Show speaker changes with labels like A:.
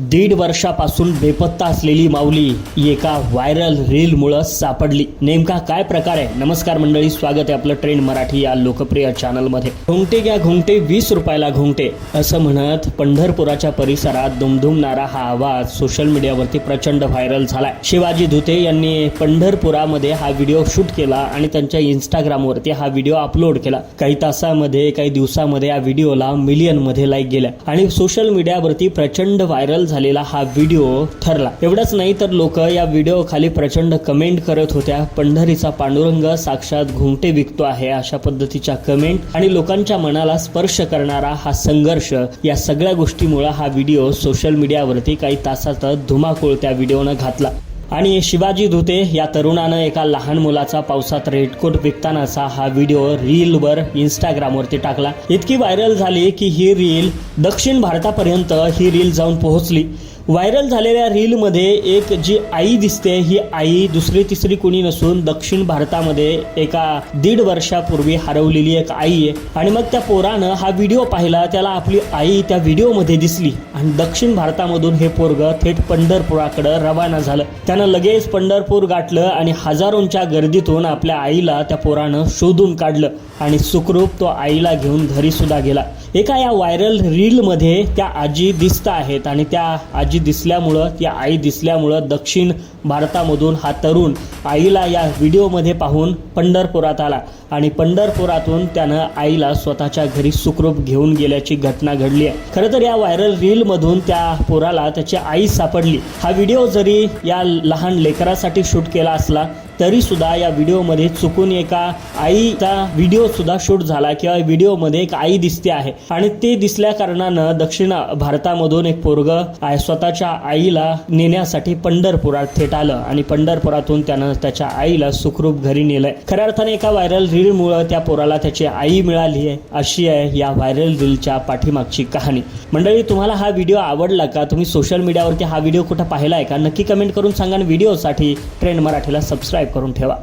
A: दीड वर्षापासून बेपत्ता असलेली माऊली एका व्हायरल रीलमुळं सापडली. नेमका काय प्रकार आहे? नमस्कार मंडळी स्वागत आहे आपलं ट्रेंड मराठी या लोकप्रिय चॅनलमध्ये. घुंगटे घ्या घुंगटे वीस रुपयाला घुंगटे असं म्हणत पंढरपुराच्या परिसरात दुमधुमणारा हा आवाज सोशल मीडियावरती प्रचंड व्हायरल झालाय. शिवाजी धुते यांनी पंढरपुरामध्ये हा व्हिडिओ शूट केला आणि त्यांच्या इंस्टाग्रामवरती हा व्हिडिओ अपलोड केला. काही तासामध्ये काही दिवसामध्ये या व्हिडिओला मिलियनमध्ये लाईक गेल्या. आणि सोशल मीडियावरती प्रचंड व्हायरल झालेला हा व्हिडिओ ठरला. एवढंच नाही तर लोक या व्हिडिओ खाली प्रचंड कमेंट करत होत्या. पंढरीचा पांडुरंग साक्षात घुमटे विकतो आहे अशा पद्धतीच्या कमेंट आणि लोकांच्या मनाला स्पर्श करणारा हा संघर्ष या सगळ्या गोष्टीमुळे हा व्हिडिओ सोशल मीडियावरती काही तासात धुमाकूळ त्या व्हिडिओनं घातला. आणि शिवाजी धुते या तरुणानं एका लहान मुलाचा पावसात रेडकोट विकतानाचा हा व्हिडिओ रीलवर इंस्टाग्रामवरती टाकला. इतकी व्हायरल झाली की ही रील दक्षिण भारतापर्यंत ही रील जाऊन पोहोचली. व्हायरल झालेल्या रीलमध्ये एक जी आई दिसते ही आई दुसरी तिसरी कुणी नसून दक्षिण भारतामध्ये एका दीड वर्षापूर्वी हरवलेली एक आई आहे. आणि मग त्या पोरानं हा व्हिडिओ पाहिला त्याला आपली आई त्या व्हिडिओमध्ये दिसली. आणि दक्षिण भारतामधून हे पोरग थेट पंढरपुराकडं रवाना झालं. त्यानं लगेच पंढरपूर गाठलं आणि हजारोंच्या गर्दीतून आपल्या आईला त्या पोरानं शोधून काढलं. आणि सुखरूप तो आईला घेऊन घरी सुद्धा गेला. एका या व्हायरल रीलमध्ये त्या आजी दिसत आहेत आणि त्या आजी दिसल्यामुळं या आई दिसल्यामुळं दक्षिण भारतामधून हा तरुण आईला या व्हिडिओमध्ये पाहून पंढरपुरात आला. आणि पंढरपुरातून त्यानं आईला स्वतःच्या घरी सुखरूप घेऊन गेल्याची घटना घडली आहे. खरं तर या व्हायरल रीलमधून त्या पोराला त्याची आई सापडली. हा व्हिडिओ जरी या लहान लेकरासाठी शूट केला असला तरी सुद्धा या व्हिडिओमध्ये चुकून एका आईचा व्हिडिओ सुद्धा शूट झाला किंवा व्हिडिओमध्ये एक आई दिसते आहे. आणि ते दिसल्या कारणानं दक्षिण भारतामधून एक पोरग स्वतःच्या आईला नेण्यासाठी पंढरपुरात थेट आलं आणि पंढरपुरातून त्यानं त्याच्या आईला सुखरूप घरी नेलंय. खऱ्या अर्थाने एका व्हायरल रीलमुळं त्या पोराला त्याची आई मिळाली आहे अशी आहे या व्हायरल रीलच्या पाठीमागची कहाणी. मंडळी तुम्हाला हा व्हिडिओ आवडला का? तुम्ही सोशल मीडियावरती हा व्हिडिओ कुठं पाहिला आहे का? नक्की कमेंट करून सांगा आणि व्हिडिओसाठी ट्रेंड मराठीला सबस्क्राईब करून ठेवा.